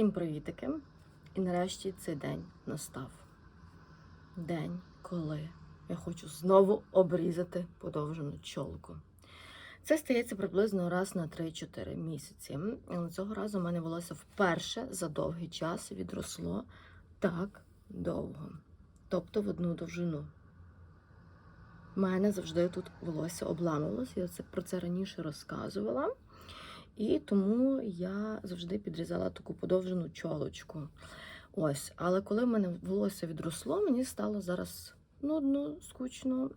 Всім привітики! І нарешті цей день настав. День, коли я хочу знову обрізати подовжену чолку. Це стається приблизно раз на 3-4 місяці. Але цього разу в мене волосся вперше за довгий час відросло так довго. Тобто в одну довжину. У мене завжди тут волосся обламувалося, я про це раніше розказувала. І тому я завжди підрізала таку подовжену чолочку. Ось, але коли в мене волосся відросло, мені стало зараз нудно, скучно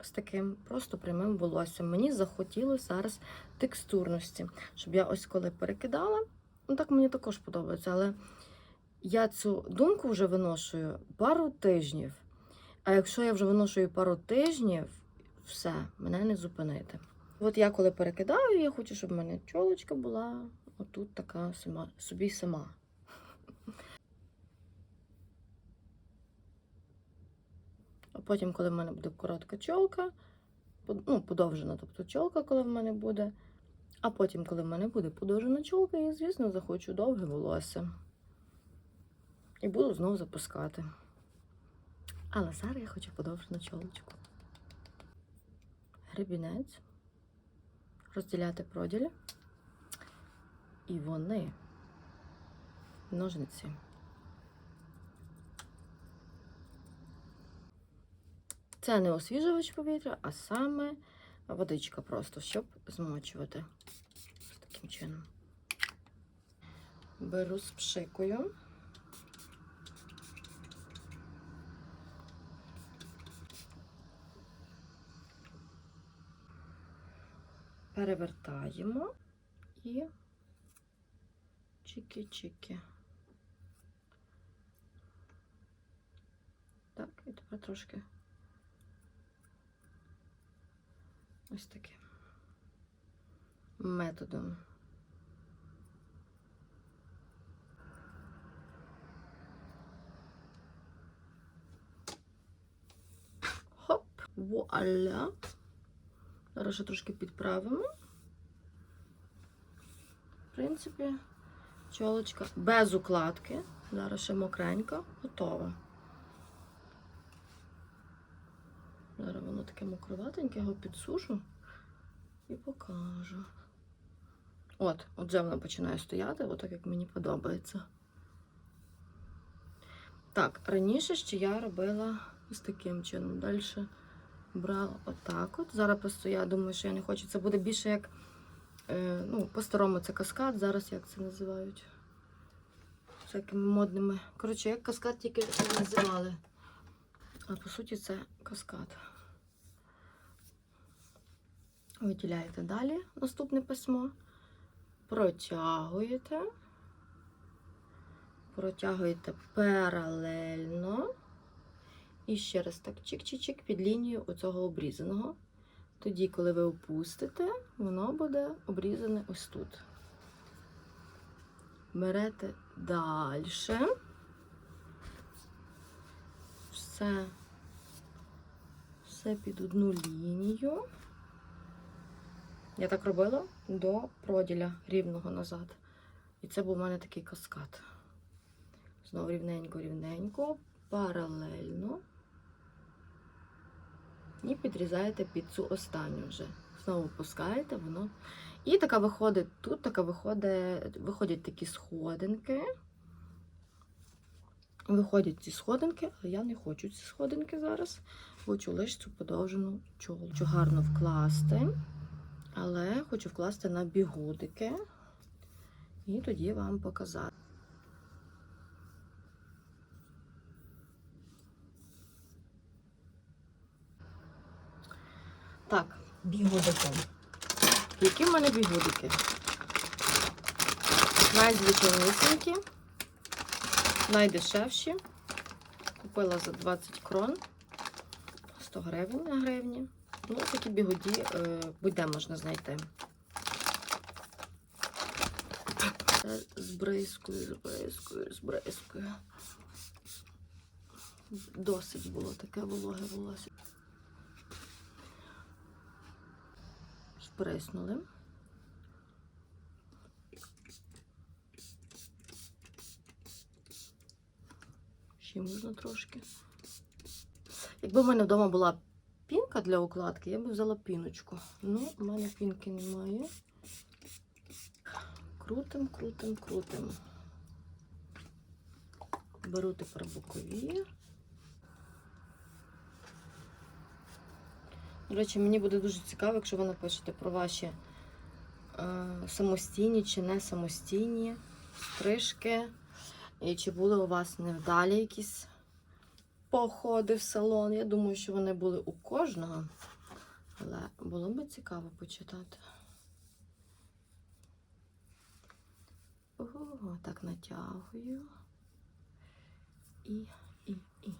з таким просто прямим волоссям. Мені захотілося зараз текстурності, щоб я ось коли перекидала, ну так мені також подобається, але я цю думку вже виношую пару тижнів. А якщо я вже виношую пару тижнів, все, мене не зупинити. От я коли перекидаю, я хочу, щоб в мене чолочка була отут така сама, собі сама. А потім, коли в мене буде коротка чолка, ну, подовжена, тобто чолка, коли в мене буде. А потім, коли в мене буде подовжена чолка, я, звісно, захочу довге волосся. І буду знову запускати. Але зараз я хочу подовжену чолочку. Гребінець розділяти проділі. І вони ножниці. Це не освіжувач повітря, а саме водичка просто, щоб змочувати. Таким чином. Беру з пшикою. Перевертаємо і чики-чики. Так, і тепер трошки ось таким методом. Хоп, вуаля. Зараз ще трошки підправимо. Принципі, чолочка без укладки. Зараз ще мокренька, готова. Зараз воно таке мокроватеньке, його підсушу і покажу. От, от вже вона починає стояти, отак як мені подобається. Так, раніше ще я робила ось таким чином. Далі брала отак от. Зараз просто я думаю, що я не хочу. Це буде більше як. Е, ну, по-старому це каскад, зараз як це називають? Всякими модними. Коротше, як каскад тільки називали. А по суті це каскад. Виділяєте далі наступне письмо. Протягуєте. Протягуєте паралельно. І ще раз так чик-чик-чик під лінію оцього обрізаного. Тоді, коли ви опустите, воно буде обрізане ось тут. Берете далі. Все, все під одну лінію. Я так робила до проділя рівного назад. І це був у мене такий каскад. Знову рівненько-рівненько, паралельно. І підрізаєте під цю останню вже. Знову пускаєте, воно. І така виходить, тут така виходить, виходять такі сходинки. Виходять ці сходинки, але я не хочу ці сходинки зараз. Хочу лише цю подовжену чолочку. Хочу гарно вкласти, але хочу вкласти на бігудики. І тоді вам показати. Так, бігудики. Які в мене бігудики? Найзвичайнісінькі, найдешевші. Купила за 20 крон, 100 гривень на гривні. Ну, такі бігуді е, будь-де можна знайти. З бризкою, з бризкою, з бризкою. Досить було таке вологе волосся. приснули. Ще можна трошки. Якби в мене вдома була пінка для укладки, я б взяла піночку. Ну, в мене пінки немає. Крутим, крутим, крутим. Беру тепер бокові. До речі, мені буде дуже цікаво, якщо ви напишете про ваші е, самостійні чи не самостійні стрижки. І чи були у вас невдалі якісь походи в салон. Я думаю, що вони були у кожного. Але було би цікаво почитати. Ого, так натягую. І, і, і, і.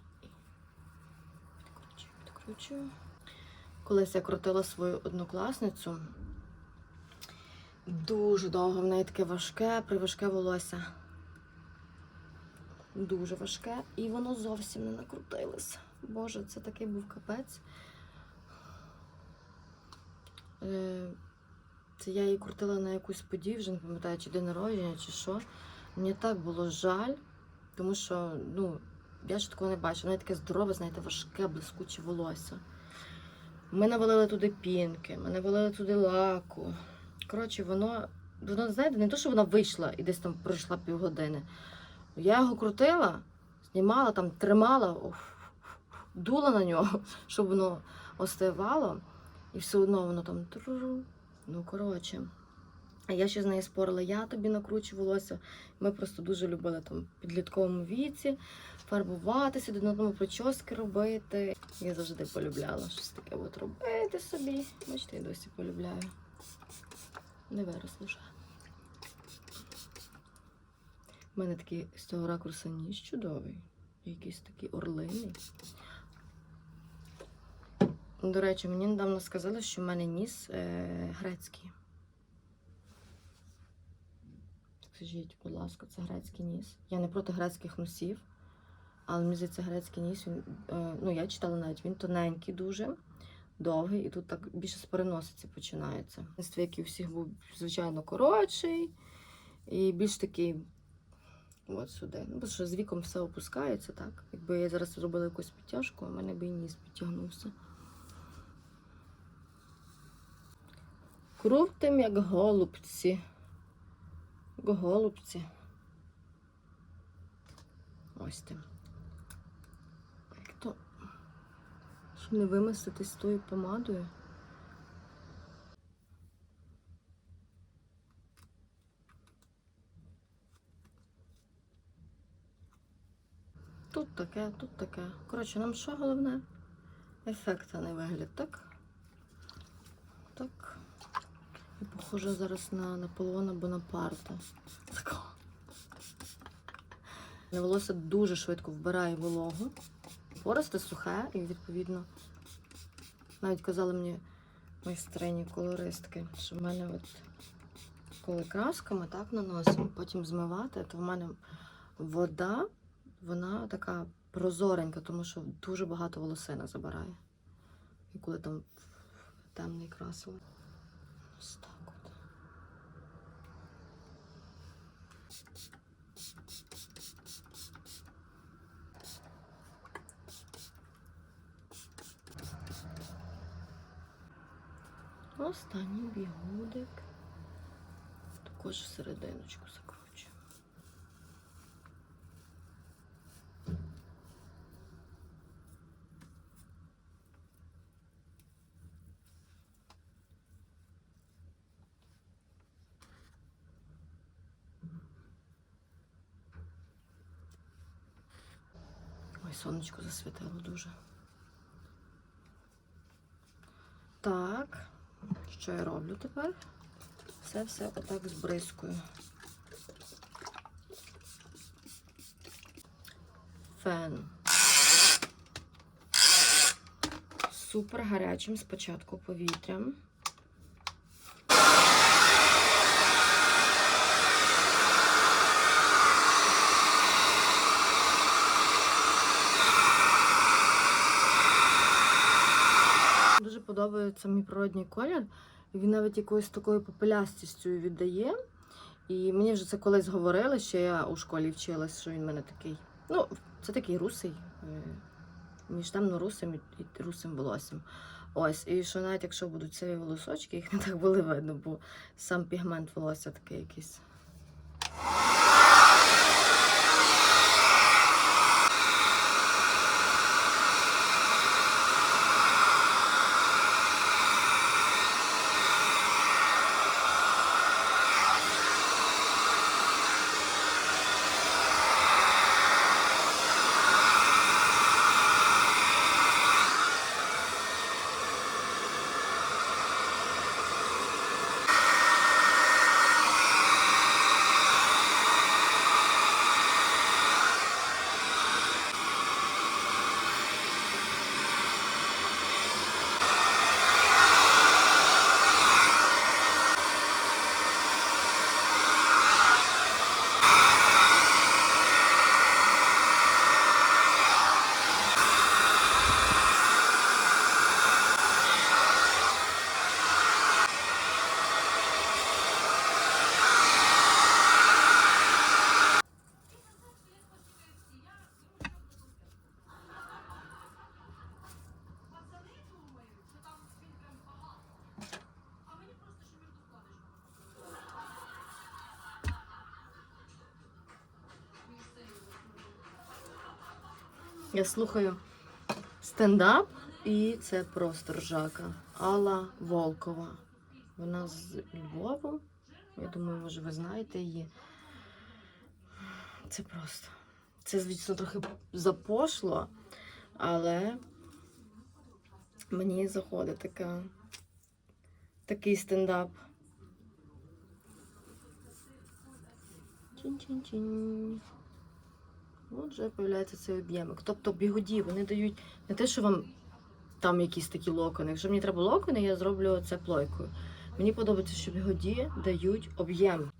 Підкручую, підкручую. Колись я крутила свою однокласницю. Дуже довго в неї таке важке, приважке волосся. Дуже важке, і воно зовсім не накрутилось. Боже, це такий був капець. Е, Це я її крутила на якусь подію, вже не пам'ятаю, чи день народження, чи що. Мені так було жаль, тому що ну, я ж такого не бачила. Воно таке здорове, знаєте, важке, блискуче волосся. Ми навалили туди пінки, ми навалили туди лаку. Коротше, воно, воно, знаєте, не то, що вона вийшла і десь там пройшла півгодини. Я його крутила, знімала, там, тримала, уф, дула на нього, щоб воно остивало. І все одно воно там. Ну, коротше. А я ще з нею спорила, я тобі накручу волосся. Ми просто дуже любили там в підлітковому віці фарбуватися, до одному прически робити. Я завжди полюбляла щось таке от робити собі. Бачите, я досі полюбляю. Не виросло ще. У мене такий з цього ракурсу ніж чудовий. Якийсь такий орлиний. До речі, мені недавно сказали, що в мене ніс е, грецький. Скажіть, будь ласка, це грецький ніс. Я не проти грецьких носів, але мені здається, грецький ніс, він, е, ну я читала навіть, він тоненький дуже, довгий, і тут так більше з переносиці починається. Ніс, як і у всіх був, звичайно, коротший і більш такий от сюди. Ну, бо що з віком все опускається, так? Якби я зараз зробила якусь підтяжку, у мене б і ніс підтягнувся. Крутим, як голубці. Голубці. Ось тим. То, щоб не вимаститись тою помадою. Тут таке, тут таке. Коротше, нам що головне? Ефект, а не вигляд, так? Так. І похоже зараз на Наполеона Бонапарта. Такого. Волосся дуже швидко вбирає вологу. Поросте сухе і відповідно. Навіть казали мені майстрині колористки, що в мене от коли красками так наносимо, потім змивати, то в мене вода, вона така прозоренька, тому що дуже багато волосина забирає. І коли там темний красило. Ось так от. Останній бігудик. Також серединочку сонечко засвітило дуже. Так, що я роблю тепер? Все все отак збризкую. Фен. Супер гарячим спочатку повітрям. Дуже подобається мій природній колір. Він навіть якоюсь такою попелястістю віддає. І мені вже це колись говорили, що я у школі вчилась, що він мене такий Ну, це такий русий. е, Між темно-русим і і русим волоссям. Ось, і що навіть якщо будуть сиві волосочки, їх не так буде видно, бо сам пігмент волосся такий якийсь. Я слухаю стендап, і це просто ржака. Алла Волкова. Вона з Львова. Я думаю, може, ви знаєте її. Це просто. Це, звісно, трохи запошло, але мені заходить така, такий стендап. Чин-чин-чин. От вже з'являється цей об'ємик. Тобто бігуді, вони дають не те, що вам там якісь такі локони. Якщо мені треба локони, я зроблю це плойкою. Мені подобається, що бігуді дають об'єм.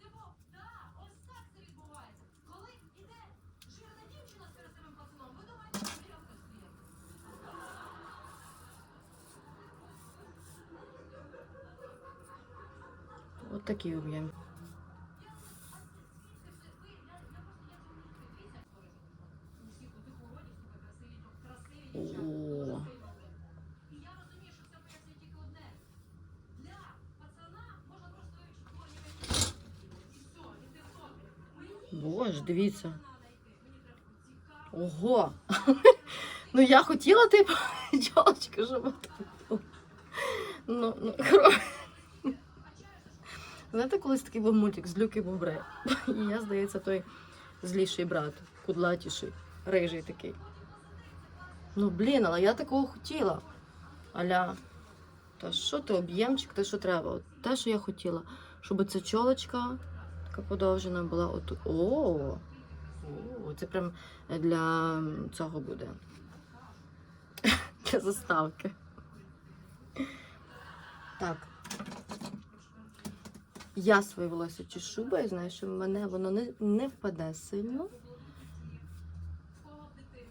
От такий об'єм. О. Боже, дивіться. Ого! Ну я хотіла, типу, чолочка, щоб. Ну, ну. Знаєте, колись такий був мультик з Люки Бобре. І я, здається, той зліший брат, кудлатіший, рижий такий. Ну, блін, але я такого хотіла. Аля, та що ти об'ємчик, те, що треба. От те, що я хотіла. Щоб ця чолочка така подовжена була отут. О, О, це прям для цього буде. Для заставки. Так. Я своє волосся чешу, бо я знаю, що в мене воно не, не впаде сильно.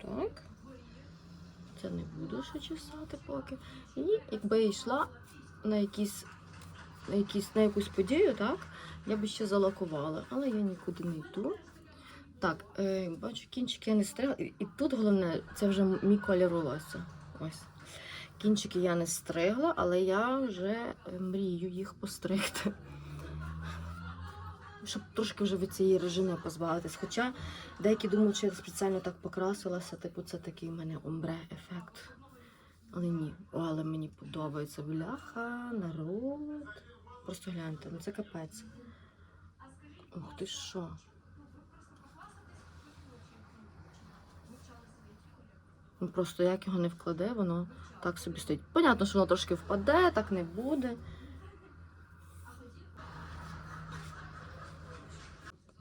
Так. Це не буду ще чесати поки. І якби я йшла на якісь, якісь, на якусь подію, так, я би ще залакувала, але я нікуди не йду. Так, е, бачу, кінчики я не стригла. І, тут головне, це вже мій колір волосся. Ось. Кінчики я не стригла, але я вже е, мрію їх постригти. Щоб трошки вже від цієї режими позбавитись. Хоча деякі думають, що я спеціально так покрасилася, типу, це такий в мене омбре-ефект. Але ні, О, але мені подобається бляха, народ. Просто гляньте, ну це капець. Ух ти що. Ну просто як його не вкладе, воно так собі стоїть. Понятно, що воно трошки впаде, так не буде.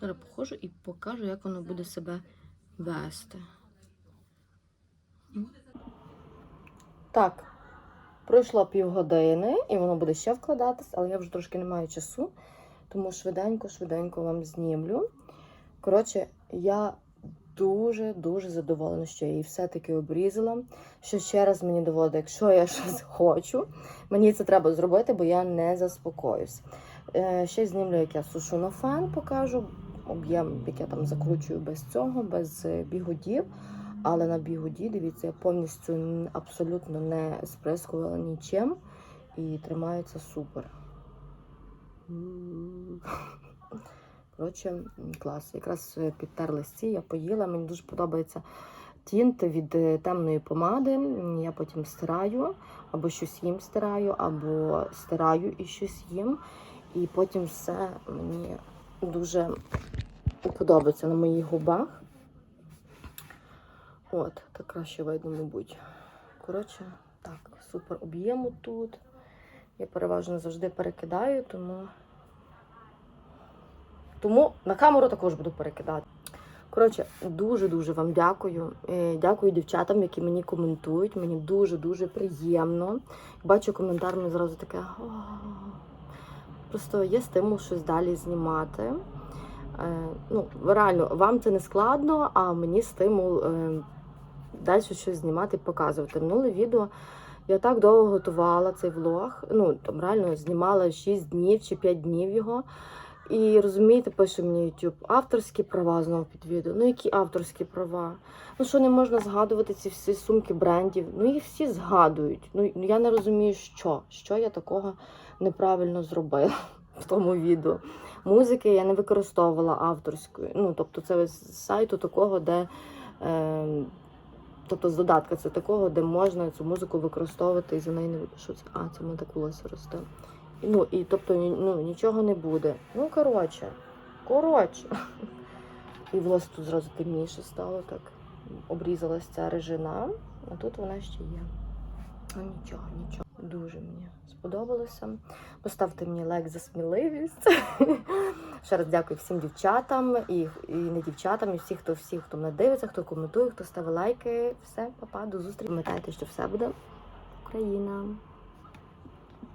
Зараз походжу і покажу, як воно буде себе вести. Так, пройшло півгодини, і воно буде ще вкладатись, але я вже трошки не маю часу, тому швиденько-швиденько вам знімлю. Коротше, я дуже-дуже задоволена, що я її все-таки обрізала. Що ще раз мені доводить, якщо я щось хочу, мені це треба зробити, бо я не заспокоюсь. Е, ще знімлю, як я сушу на фен, покажу. об'єм, як я там закручую без цього, без е, бігудів. Але на бігуді, дивіться, я повністю абсолютно не сприскувала нічим і тримається супер. Коротше, клас. Якраз е, підтерли ці, я поїла. Мені дуже подобається тінт від е, темної помади. Я потім стираю, або щось їм стираю, або стираю і щось їм. І потім все мені дуже подобається на моїх губах. От, так краще видно, мабуть. Коротше, так, супер об'єму тут. Я переважно завжди перекидаю, тому. Тому на камеру також буду перекидати. Коротше, дуже-дуже вам дякую. Е, Дякую дівчатам, які мені коментують. Мені дуже-дуже приємно. Бачу коментар, мені зразу таке. Просто є стимул щось далі знімати. Е, Ну, реально, вам це не складно, а мені стимул е, далі щось знімати показувати. Минуле відео я так довго готувала цей влог. Ну, там реально знімала 6 днів чи 5 днів його. І розумієте, пише мені YouTube, авторські права знову під відео. Ну які авторські права? Ну що не можна згадувати ці всі сумки брендів? Ну їх всі згадують. Ну я не розумію, що. Що я такого неправильно зробила в тому відео. Музики я не використовувала авторської. Ну, тобто, це з сайту такого, де. Е, Тобто з додатка це такого, де можна цю музику використовувати і за неї не буде. Що? А, це мене так волосся росте. Ну, і тобто ну, нічого не буде. Ну, коротше, коротше. І волосся тут зразу темніше стало, так обрізалась ця режина, а тут вона ще є. Ну, нічого, нічого. Дуже мені сподобалося. Поставте мені лайк за сміливість. Ще раз дякую всім дівчатам і, і не дівчатам, і всіх, хто всіх, хто мене дивиться, хто коментує, хто ставить лайки. Все, папа, до зустрічі. Пам'ятайте, що все буде Україна.